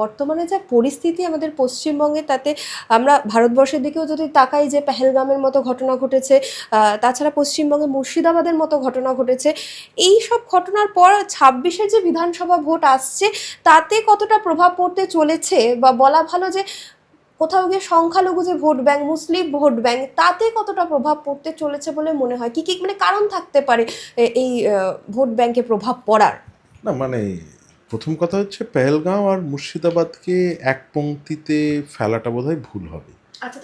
বর্তমানে যা পরিস্থিতি আমাদের পশ্চিমবঙ্গে, তাতে আমরা ভারতবর্ষের দিকেও যদি তাকাই যে পেহেলগামের মতো ঘটনা ঘটেছে তাছাড়া পশ্চিমবঙ্গে মুর্শিদাবাদের মতো ঘটনা ঘটেছে, এই সব ঘটনার পর ছাব্বিশে যে বিধানসভা ভোট আসছে, তাতে কতটা প্রভাব পড়তে চলেছে? বা বলা ভালো যে কোথাও গিয়ে সংখ্যালঘু যে ভোট ব্যাংক, মুসলিম ভোট ব্যাংক, তাতে কতটা প্রভাব পড়তে চলেছে বলে মনে হয়? কি কি মানে কারণ থাকতে পারে এই ভোট ব্যাংকে প্রভাব পড়ার? না মানে প্রথম কথা হচ্ছে পেহেলগাঁও আর মুর্শিদাবাদকে এক পংক্তিতে ফেলাটা বোধহয় ভুল হবে। আচ্ছা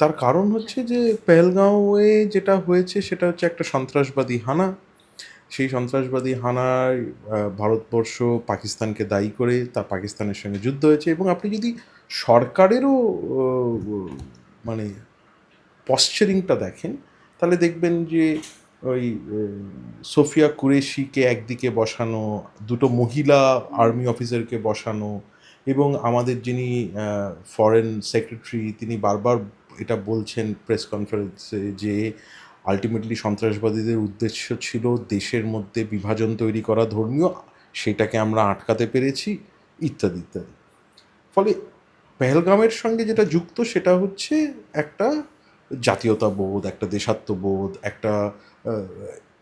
তার কারণ হচ্ছে যে পেহেলগাঁওয়ে যেটা হয়েছে সেটা হচ্ছে একটা সন্ত্রাসবাদী হানা। সেই সন্ত্রাসবাদী হানায় ভারতবর্ষ পাকিস্তানকে দায়ী করে তা পাকিস্তানের সঙ্গে যুদ্ধ হয়েছে এবং আপনি যদি সরকারেরও মানে পশ্চারিংটা দেখেন তাহলে দেখবেন যে ওই সোফিয়া কুরেশিকে একদিকে বসানো, দুটো মহিলা আর্মি অফিসারকে বসানো এবং আমাদের যিনি ফরেন সেক্রেটারি তিনি বারবার এটা বলছেন প্রেস কনফারেন্সে যে আলটিমেটলি সন্ত্রাসবাদীদের উদ্দেশ্য ছিল দেশের মধ্যে বিভাজন তৈরি করা ধর্মীয়, সেটাকে আমরা আটকাতে পেরেছি, ইত্যাদি ইত্যাদি। ফলে পেহেলগামের সঙ্গে যেটা যুক্ত সেটা হচ্ছে একটা জাতীয়তাবোধ, একটা দেশাত্মবোধ, একটা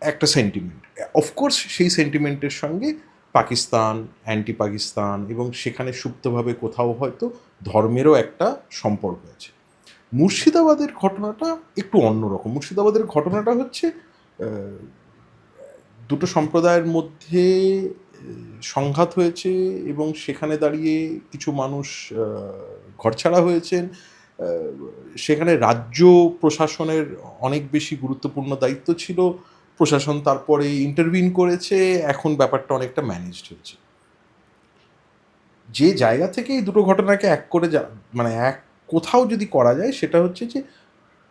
একটা সেন্টিমেন্ট অফকোর্স সেই সেন্টিমেন্টের সঙ্গে পাকিস্তান অ্যান্টি পাকিস্তান এবং সেখানে সুপ্তভাবে কোথাও হয়তো ধর্মেরও একটা সম্পর্ক আছে। মুর্শিদাবাদের ঘটনাটা একটু অন্যরকম মুর্শিদাবাদের ঘটনাটা হচ্ছে দুটো সম্প্রদায়ের মধ্যে সংঘাত হয়েছে এবং সেখানে দাঁড়িয়ে কিছু মানুষ ঘরছাড়া হয়েছেন। সেখানে রাজ্য প্রশাসনের অনেক বেশি গুরুত্বপূর্ণ দায়িত্ব ছিল। প্রশাসন তারপরে ইন্টারভিন করেছে, এখন ব্যাপারটা অনেকটা ম্যানেজড হচ্ছে। যে জায়গা থেকে এই দুটো ঘটনাকে এক করে যা মানে এক কোথাও যদি করা যায়, সেটা হচ্ছে যে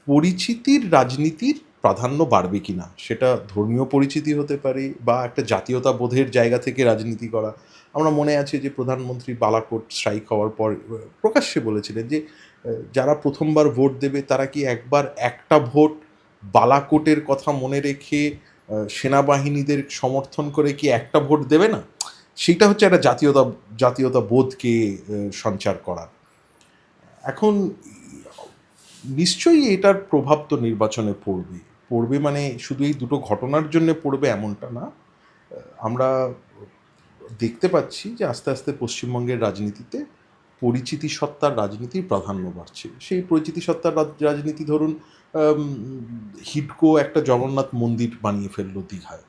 পরিচিতির রাজনীতির প্রাধান্য বাড়বে কিনা, সেটা ধর্মীয় পরিচিতি হতে পারে বা একটা জাতীয়তা বোধের জায়গা থেকে রাজনীতি করা। আমরা মনে আছে যে প্রধানমন্ত্রী বালাকোট স্ট্রাইক হওয়ার পর প্রকাশ্যে বলেছিলেন যে যারা প্রথমবার ভোট দেবে, তারা কি একবার একটা ভোট বালাকোটের কথা মনে রেখে সেনাবাহিনীদের সমর্থন করে কি একটা ভোট দেবে না? সেটা হচ্ছে একটা জাতীয়তা জাতীয়তা বোধকে সঞ্চার করা এখন নিশ্চয়ই এটার প্রভাব তো নির্বাচনে পড়বে। পড়বে মানে শুধু এই দুটো ঘটনার জন্য পড়বে এমনটা না। আমরা দেখতে পাচ্ছি যে আস্তে আস্তে পশ্চিমবঙ্গের রাজনীতিতে পরিচিতি সত্তার রাজনীতির প্রাধান্য বাড়ছে। সেই পরিচিতি সত্তার রাজনীতি ধরুন হিডকো একটা জগন্নাথ মন্দির বানিয়ে ফেলল দীঘায়।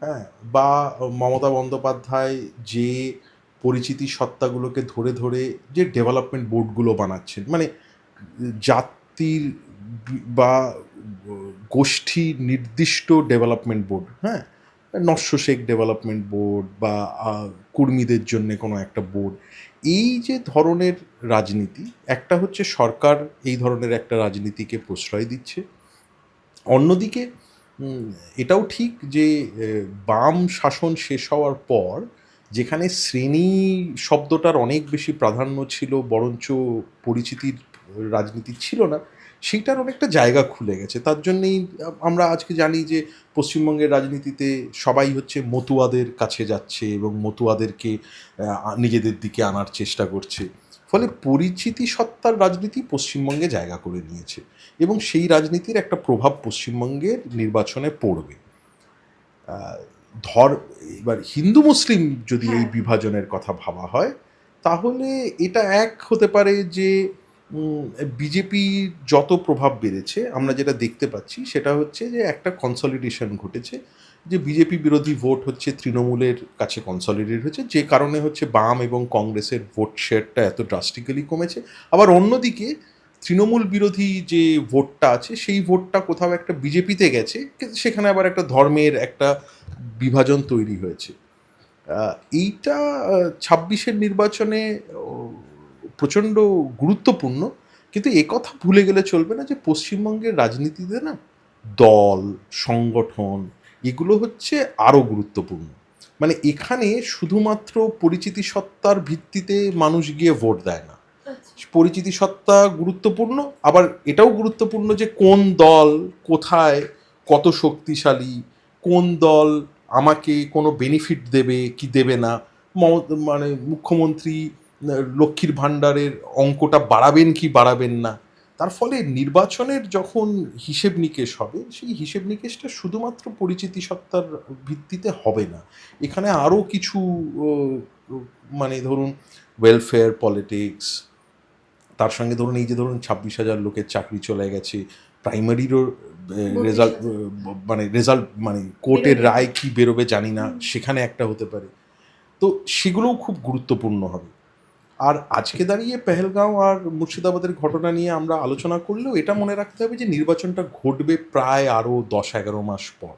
হ্যাঁ বা মমতা বন্দ্যোপাধ্যায় যে পরিচিতি সত্তাগুলোকে ধরে ধরে যে ডেভেলপমেন্ট বোর্ডগুলো বানাচ্ছেন মানে জাতির বা গোষ্ঠী নির্দিষ্ট ডেভেলপমেন্ট বোর্ড হ্যাঁ নস্য শেখ ডেভেলপমেন্ট বোর্ড বা কুর্মীদের জন্য কোনো একটা বোর্ড এই যে ধরনের রাজনীতি, একটা হচ্ছে সরকার এই ধরনের একটা রাজনীতিকে প্রশ্রয় দিচ্ছে। অন্যদিকে এটাও ঠিক যে বাম শাসন শেষ হওয়ার পর যেখানে শ্রেণি শব্দটার অনেক বেশি প্রাধান্য ছিল, বরঞ্চ পরিচিতির রাজনীতি ছিল না সেইটার অনেকটা জায়গা খুলে গেছে। তার জন্যেই আমরা আজকে জানি যে পশ্চিমবঙ্গের রাজনীতিতে সবাই হচ্ছে মতুয়াদের কাছে যাচ্ছে এবং মতুয়াদেরকে নিজেদের দিকে আনার চেষ্টা করছে। ফলে পরিচিতি সত্তার রাজনীতি পশ্চিমবঙ্গে জায়গা করে নিয়েছে এবং সেই রাজনীতির একটা প্রভাব পশ্চিমবঙ্গের নির্বাচনে পড়বে। ধর এবার হিন্দু মুসলিম যদি এই হ্যাঁ। বিভাজনের কথা ভাবা হয় তাহলে এটা এক হতে পারে যে বিজেপি যত প্রভাব বেড়েছে, আমরা যেটা দেখতে পাচ্ছি সেটা হচ্ছে যে একটা কনসলিডেশন ঘটেছে, যে বিজেপি বিরোধী ভোট হচ্ছে তৃণমূলের কাছে কনসলিডেট হচ্ছে, যে কারণে হচ্ছে বাম এবং কংগ্রেসের ভোট শেয়ারটা এত ড্রাস্টিক্যালি কমেছে। আবার অন্যদিকে তৃণমূল বিরোধী যে ভোটটা আছে, সেই ভোটটা কোথাও একটা বিজেপিতে গেছে, সেখানে আবার একটা ধর্মের একটা বিভাজন তৈরি হয়েছে। এইটা ছাব্বিশের নির্বাচনে প্রচণ্ড গুরুত্বপূর্ণ কিন্তু একথা ভুলে গেলে চলবে না যে পশ্চিমবঙ্গের রাজনীতিতে না দল সংগঠন এগুলো হচ্ছে আরও গুরুত্বপূর্ণ। মানে এখানে শুধুমাত্র পরিচিতি সত্তার ভিত্তিতে মানুষ গিয়ে ভোট দেয় না। পরিচিতি সত্তা গুরুত্বপূর্ণ আবার এটাও গুরুত্বপূর্ণ যে কোন দল কোথায় কত শক্তিশালী কোন দল আমাকে কোনো বেনিফিট দেবে কি দেবে না মানে মুখ্যমন্ত্রী লক্ষ্মীর ভাণ্ডারের অঙ্কটা বাড়াবেন কি বাড়াবেন না? তার ফলে নির্বাচনের যখন হিসেব নিকেশ হবে সেই হিসেব নিকেশটা শুধুমাত্র পরিচিতি সত্তার ভিত্তিতে হবে না। এখানে আরও কিছু মানে ধরুন ওয়েলফেয়ার পলিটিক্স তার সঙ্গে ধরুন এই যে ধরুন ছাব্বিশ হাজার লোকের চাকরি চলে গেছে প্রাইমারিরও রেজাল্ট মানে রেজাল্ট মানে কোর্টের রায় কি বেরোবে জানি না সেখানে একটা হতে পারে। তো সেগুলোও খুব গুরুত্বপূর্ণ হবে। আর আজকে দাঁড়িয়ে পেহেলগাঁও আর মুর্শিদাবাদের ঘটনা নিয়ে আমরা আলোচনা করলেও এটা মনে রাখতে হবে যে নির্বাচনটা ঘটবে প্রায় আরও দশ এগারো মাস পর।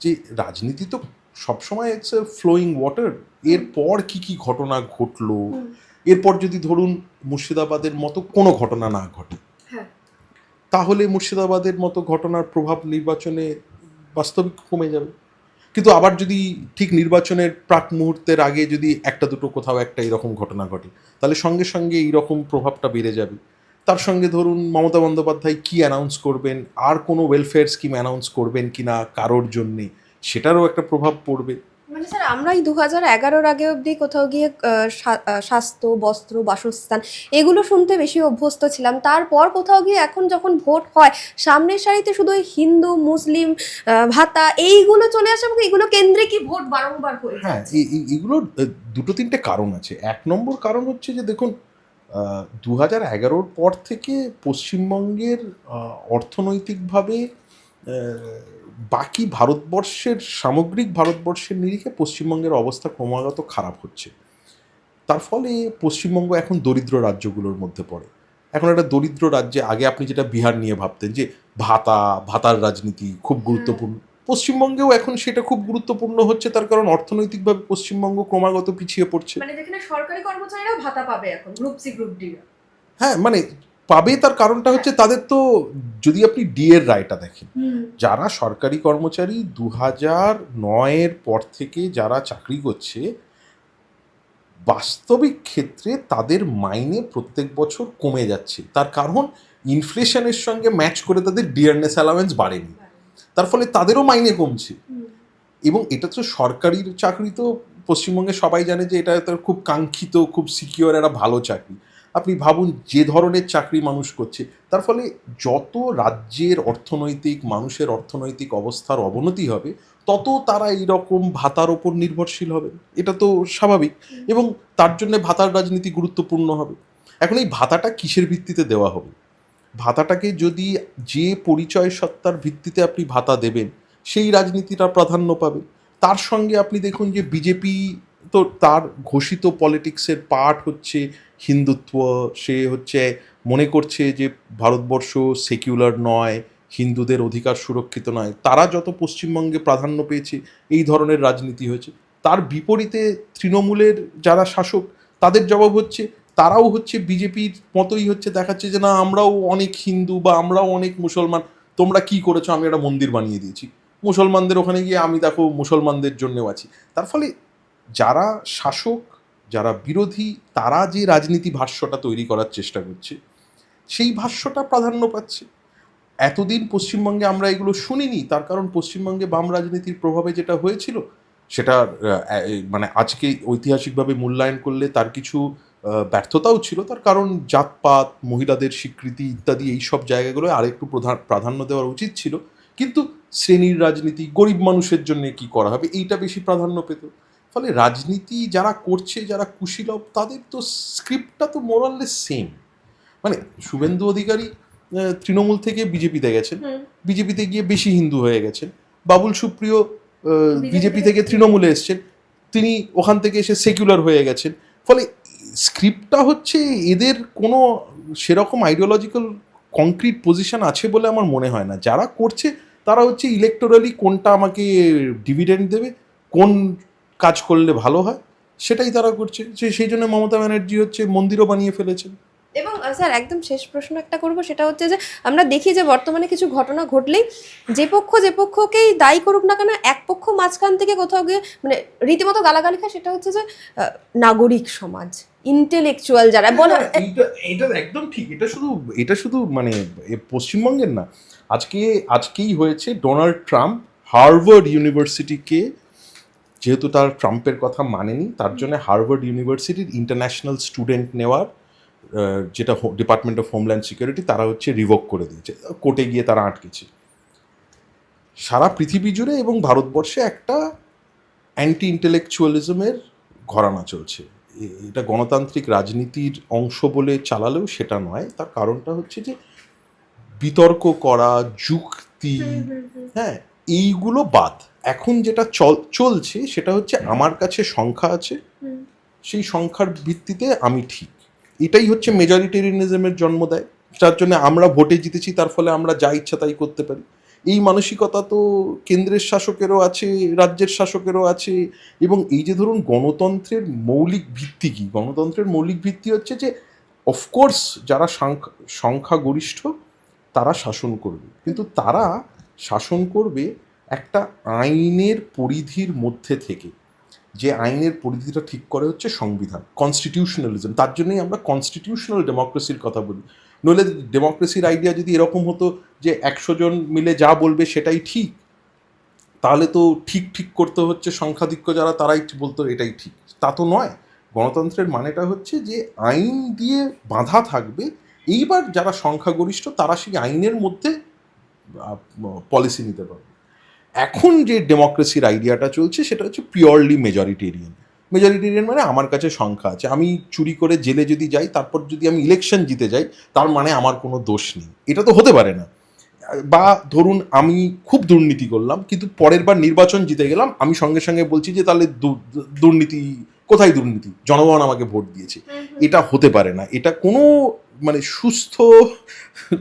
যে রাজনীতি তো সবসময় ইটস ফ্লোয়িং ওয়াটার এরপর কি কি ঘটনা ঘটলো? এরপর যদি ধরুন মুর্শিদাবাদের মতো কোনো ঘটনা না ঘটে হ্যাঁ। তাহলে মুর্শিদাবাদের মতো ঘটনার প্রভাব নির্বাচনে বাস্তবিক কমে যাবে। কিন্তু আবার যদি ঠিক নির্বাচনের প্রাক মুহূর্তের আগে যদি একটা দুটো কোথাও একটা এরকম ঘটনা ঘটে, তাহলে সঙ্গে সঙ্গে এইরকম প্রভাবটা বেড়ে যাবে। তার সঙ্গে ধরুন মমতা বন্দ্যোপাধ্যায় কী অ্যানাউন্স করবেন, আর কোনো ওয়েলফেয়ার স্কিম অ্যানাউন্স করবেন কি না কারোর জন্যে, সেটারও একটা প্রভাব পড়বে। মানে স্যার আমরা এই দু হাজার এগারোর আগে অবধি কোথাও গিয়ে স্বাস্থ্য বস্ত্র বাসস্থান এগুলো শুনতে বেশি অভ্যস্ত ছিলাম। তারপর কোথাও গিয়ে এখন যখন ভোট হয় সামনের সারিতে শুধু হিন্দু মুসলিম ভাতা এইগুলো চলে আসে এবং এগুলো কেন্দ্রে কি ভোট বারংবার হয়ে হ্যাঁ এগুলোর দুটো তিনটে কারণ আছে। এক নম্বর কারণ হচ্ছে যে দেখুন দু হাজার এগারোর পর থেকে পশ্চিমবঙ্গের অর্থনৈতিকভাবে বাকি ভারতবর্ষের সামগ্রিক ভারতবর্ষের নিরিখে পশ্চিমবঙ্গের অবস্থা ক্রমাগত খারাপ হচ্ছে। তার ফলে পশ্চিমবঙ্গ এখন দরিদ্র রাজ্যগুলোর মধ্যে পড়ে। এখন একটা দরিদ্র রাজ্যে আগে আপনি যেটা বিহার নিয়ে ভাবতেন যে ভাতা ভাতার রাজনীতি খুব গুরুত্বপূর্ণ। পশ্চিমবঙ্গেও এখন সেটা খুব গুরুত্বপূর্ণ হচ্ছে তার কারণ অর্থনৈতিকভাবে পশ্চিমবঙ্গ ক্রমাগত পিছিয়ে পড়ছে। মানে যেখানে সরকারি কর্মচারীরাও ভাতা পাবে এখন গ্রুপ সি গ্রুপ ডি হ্যাঁ মানে পাবে তার কারণটা হচ্ছে তাদের তো যদি আপনি ডি এর রায়টা দেখেন যারা সরকারি কর্মচারী দু হাজার নয়ের পর থেকে যারা চাকরি করছে বাস্তবিক ক্ষেত্রে তাদের মাইনে প্রত্যেক বছর কমে যাচ্ছে। তার কারণ ইনফ্লেশনের সঙ্গে ম্যাচ করে তাদের ডিয়ারনেস অ্যালাওয়েন্স বাড়েনি। তার ফলে তাদেরও মাইনে কমছে। এবং এটা তো সরকারির চাকরি তো পশ্চিমবঙ্গে সবাই জানে যে এটা তো খুব কাঙ্ক্ষিত খুব সিকিওর একটা ভালো চাকরি। আপনি ভাবুন যে ধরনের চাকরি মানুষ করছে, তার ফলে যত রাজ্যের অর্থনৈতিক, মানুষের অর্থনৈতিক অবস্থার অবনতি হবে, তত তারা এইরকম ভাতার ওপর নির্ভরশীল হবে এটা তো স্বাভাবিক এবং তার জন্য ভাতার রাজনীতি গুরুত্বপূর্ণ হবে। এখন এই ভাতাটা কিসের ভিত্তিতে দেওয়া হবে? ভাতাটাকে যদি যে পরিচয় সত্তার ভিত্তিতে আপনি ভাতা দেবেন, সেই রাজনীতিটা প্রাধান্য পাবে তার সঙ্গে আপনি দেখুন যে বিজেপি তো তার ঘোষিত পলিটিক্সের পার্ট হচ্ছে হিন্দুত্ব। সে হচ্ছে মনে করছে যে ভারতবর্ষ সেকিউলার নয়, হিন্দুদের অধিকার সুরক্ষিত নয়। তারা যত পশ্চিমবঙ্গে প্রাধান্য পেয়েছে, এই ধরনের রাজনীতি হয়েছে। তার বিপরীতে তৃণমূলের যারা শাসক, তাদের জবাব হচ্ছে, তারাও হচ্ছে বিজেপির মতোই হচ্ছে, দেখাচ্ছে যে না, আমরাও অনেক হিন্দু বা আমরাও অনেক মুসলমান, তোমরা কি করেছ? আমি একটা মন্দির বানিয়ে দিয়েছি। মুসলমানদের ওখানে গিয়ে আমি দেখো মুসলমানদের জন্যেও আছি। তার ফলে যারা শাসক, যারা বিরোধী, তারা যে রাজনীতি ভাষ্যটা তৈরি করার চেষ্টা করছে, সেই ভাষ্যটা প্রাধান্য পাচ্ছে। এতদিন পশ্চিমবঙ্গে আমরা এগুলো শুনিনি, তার কারণ পশ্চিমবঙ্গে বাম রাজনীতির প্রভাবে যেটা হয়েছিল, সেটা মানে আজকে ঐতিহাসিকভাবে মূল্যায়ন করলে তার কিছু ব্যর্থতাও ছিল, তার কারণ জাতপাত, মহিলাদের স্বীকৃতি ইত্যাদি এই সব জায়গাগুলো আরেকটু প্রধান, প্রাধান্য দেওয়া উচিত ছিল। কিন্তু শ্রেণির রাজনীতি, গরিব মানুষের জন্য কি করা হবে, এইটা বেশি প্রাধান্য পেত। ফলে রাজনীতি যারা করছে যারা কুশীলভ তাদের তো স্ক্রিপ্টটা তো মোরাললেস সেম মানে শুভেন্দু অধিকারী তৃণমূল থেকে বিজেপিতে গেছেন। বিজেপিতে গিয়ে বেশি হিন্দু হয়ে গেছেন। বাবুল সুপ্রিয় বিজেপি থেকে থেকে তৃণমূলে এসছেন। তিনি ওখান থেকে এসে সেকুলার হয়ে গেছেন। ফলে স্ক্রিপ্টটা হচ্ছে এদের কোনো সেরকম আইডিওলজিক্যাল কংক্রিট পজিশন আছে বলে আমার মনে হয় না। যারা করছে তারা হচ্ছে ইলেকটোরালি কোনটা আমাকে ডিভিডেন্ড দেবে কোন কাজ করলে ভালো হয় সেটাই তারা করছে। সে- সেই জন্য মমতা ব্যানার্জি হচ্ছে মন্দিরও বানিয়ে ফেলেছেন। এবং স্যার একদম শেষ প্রশ্ন একটা করব সেটা হচ্ছে যে আমরা দেখি যে বর্তমানে কিছু ঘটনা ঘটলেই যে পক্ষ যে পক্ষকেই দায়ী করুক না কেন এক পক্ষ মাঝখান থেকে কোথাও গিয়ে মানে রীতিমতো গালাগালি খায় সেটা হচ্ছে যে নাগরিক সমাজ ইন্টেলেকচুয়াল যারা বলা এইটা এটা একদম ঠিক এটা শুধু এটা শুধু মানে পশ্চিমবঙ্গের না। আজকে আজকেই হয়েছে ডোনাল্ড ট্রাম্প হার্ভার্ড ইউনিভার্সিটিকে যেহেতু তার ট্রাম্পের কথা মানেনি তার জন্য হার্ভার্ড ইউনিভার্সিটির ইন্টারন্যাশনাল স্টুডেন্ট নেওয়ার যেটা ডিপার্টমেন্ট অফ হোমল্যান্ড সিকিউরিটি তারা হচ্ছে রিভোক করে দিয়েছে কোর্টে গিয়ে তারা আটকেছে। সারা পৃথিবী জুড়ে এবং ভারতবর্ষে একটা অ্যান্টি ইন্টেলেকচুয়ালিজমের ঘরানা চলছে। এটা গণতান্ত্রিক রাজনীতির অংশ বলে চালালেও সেটা নয় তার কারণটা হচ্ছে যে বিতর্ক করা যুক্তি হ্যাঁ এইগুলো বাদ। এখন যেটা চল চলছে সেটা হচ্ছে আমার কাছে সংখ্যা আছে সেই সংখ্যার ভিত্তিতে আমি ঠিক। এটাই হচ্ছে মেজরিটেরিয়ানিজমের জন্ম দেয়। যার জন্য আমরা ভোটে জিতেছি তার ফলে আমরা যা ইচ্ছা তাই করতে পারি। এই মানসিকতা তো কেন্দ্রের শাসকেরও আছে রাজ্যের শাসকেরও আছে এবং এই যে ধরুন গণতন্ত্রের মৌলিক ভিত্তি কি? গণতন্ত্রের মৌলিক ভিত্তি হচ্ছে যে অফকোর্স যারা সংখ্যা সংখ্যাগরিষ্ঠ তারা শাসন করবে। কিন্তু তারা শাসন করবে একটা আইনের পরিধির মধ্যে থেকে যে আইনের পরিধিটা ঠিক করে হচ্ছে সংবিধান কনস্টিটিউশনালিজম তার জন্যই আমরা কনস্টিটিউশনাল ডেমোক্রেসির কথা বলি। নইলে ডেমোক্রেসির আইডিয়া যদি এরকম হতো যে একশো জন মিলে যা বলবে সেটাই ঠিক, তাহলে তো ঠিক ঠিক করতে হচ্ছে সংখ্যাধিক্য যারা, তারাই বলতো এটাই ঠিক। তা তো নয়। গণতন্ত্রের মানেটা হচ্ছে যে আইন দিয়ে বাঁধা থাকবে, এইবার যারা সংখ্যাগরিষ্ঠ তারা সেই আইনের মধ্যে পলিসি নিতে পারবে। এখন যে ডেমোক্রেসির আইডিয়াটা চলছে সেটা হচ্ছে পিওরলি মেজরিটেরিয়ান মেজরিটেরিয়ান মানে আমার কাছে সংখ্যা আছে। আমি চুরি করে জেলে যদি যাই তারপর যদি আমি ইলেকশন জিতে যাই তার মানে আমার কোনো দোষ নেই। এটা তো হতে পারে না। বা ধরুন আমি খুব দুর্নীতি করলাম কিন্তু পরের বার নির্বাচন জিতে গেলাম আমি সঙ্গে সঙ্গে বলছি যে তাহলে দুর্নীতি কোথায় দুর্নীতি? জনগণ আমাকে ভোট দিয়েছে। এটা হতে পারে না। এটা কোনো মানে সুস্থ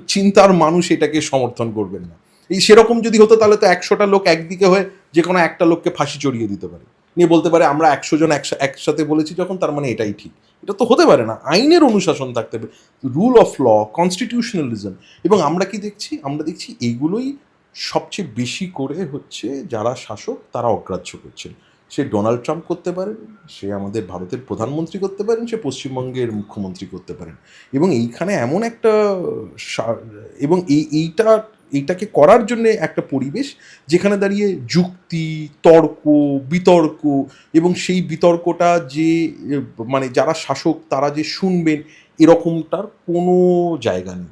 চিন্তার মানুষ এটাকে সমর্থন করবেন না। এই সেরকম যদি হতো তাহলে তো একশোটা লোক একদিকে হয়ে যে কোনো একটা লোককে ফাঁসি চড়িয়ে দিতে পারে। নিয়ে বলতে পারে আমরা একশো জন একসা- একসাথে বলেছি যখন, তার মানে এটাই ঠিক। এটা তো হতে পারে না। আইনের অনুশাসন থাকতে হবে। Rule of law, constitutionalism. এবং আমরা কি দেখছি? আমরা দেখছি এইগুলোই সবচেয়ে বেশি করে হচ্ছে যারা শাসক, তারা অগ্রাহ্য করছেন। সে ডোনাল্ড ট্রাম্প করতে পারেন, সে আমাদের ভারতের প্রধানমন্ত্রী করতে পারেন, সে পশ্চিমবঙ্গের মুখ্যমন্ত্রী করতে পারেন। এবং এইখানে এমন একটা এবং এই, এইটা এইটাকে করার জন্য একটা পরিবেশ যেখানে দাঁড়িয়ে যুক্তি, তর্ক, বিতর্ক এবং সেই বিতর্কটা যে মানে যারা শাসক তারা যে শুনবেন এরকমটার কোনো জায়গা নেই।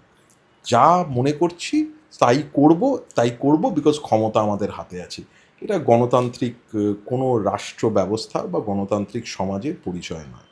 যা মনে করছি তাই করব তাই করব বিকজ ক্ষমতা আমাদের হাতে আছে। এটা গণতান্ত্রিক কোনো রাষ্ট্র ব্যবস্থা বা গণতান্ত্রিক সমাজের পরিচয় নয়।